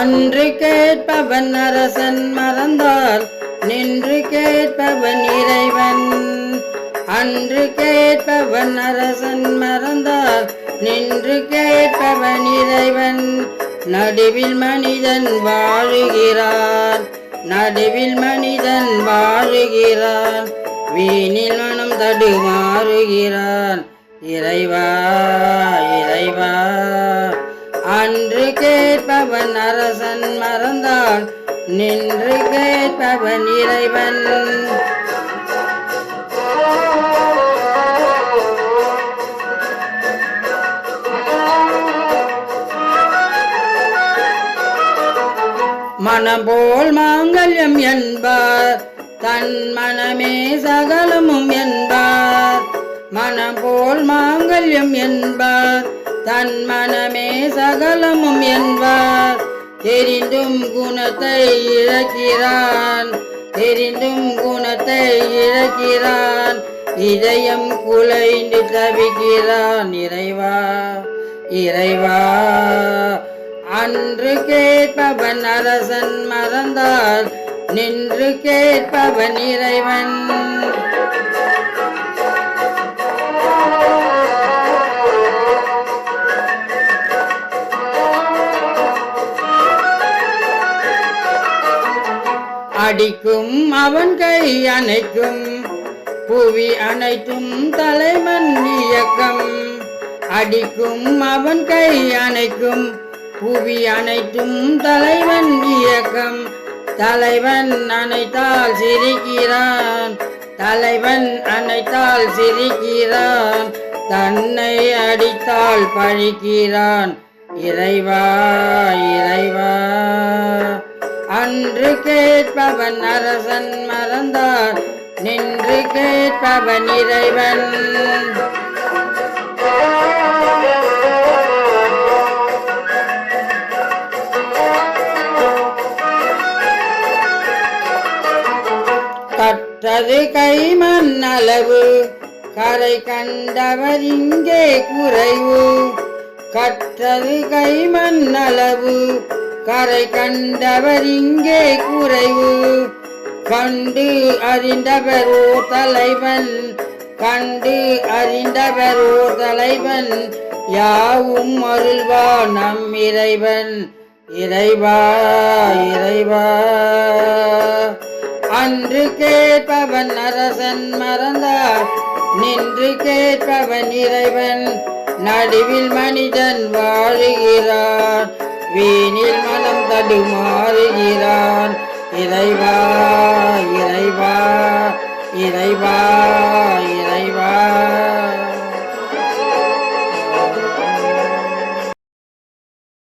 அன்று கேட்பவன் அரசன் மறந்தால் நின்று கேட்பவன் இறைவன். அன்று கேட்பவன் அரசன் மறந்தால் நின்று கேட்பவன் இறைவன். நடுவில் மனிதன் வாழுகிறார் நடுவில் மனிதன் வாழுகிறான் வீணில் மனம் தடுமாறுகிறான் இறைவா இறைவா. அன்று கேட்பவன் அரசன் மறந்தான் நின்று கேட்பவன் இறைவன். மனம் போல் மாங்கல்யம் என்பார் தன் மனமே சகலமும் என்பார். மனம் போல் மாங்கல்யம் என்பார். தன் மனமே சகலமும் என்பார். தெரிந்தும் குணத்தை இழக்கிறான். தெரிந்தும் குணத்தை இழக்கிறான். இதயம் குலைந்து தவிக்கிறான் இறைவா இறைவா. அன்று கேட்பவன் அரசன் மறந்தால் நின்று கேட்பவன் இறைவன். அடிக்கும் அவன் கை அணைக்கும் புவி அனைத்தும் தலைமன் இயக்கம். அடிக்கும் அவன் கை அணைக்கும் புவி அனைத்தும் தலைவன் இயக்கம். தலைவன் அனைத்தால் சிரிக்கிறான் தலைவன் அனைத்தால் சிரிக்கிறான். தன்னை அடித்தால் பழிக்கிறான் இறைவா இறைவா. அன்று கேட்பவன் அரசன் மறந்தார். நின்று கேட்பவன் இறைவன். கற்றது கைமண் அளவு. கரை கண்டவர் இங்கே குறைவு. கற்றது கைமண் அளவு. கரை கண்டவர் இங்கே குறைவு. கண்டு அறிந்தவர் ஓர் தலைவன். கண்டு அறிந்தவர் ஓர் தலைவன். யாவும் அருள்வா நம் இறைவன். இறைவா இறைவா. அன்று கேட்பவன் அரசன் மறந்தார். நின்று கேட்பவன் இறைவன். நடுவில் மனிதன் வாழுகிறான் வீணில் மனம் தடுமாறுகிறான். இறைவா இறைவா இறைவா.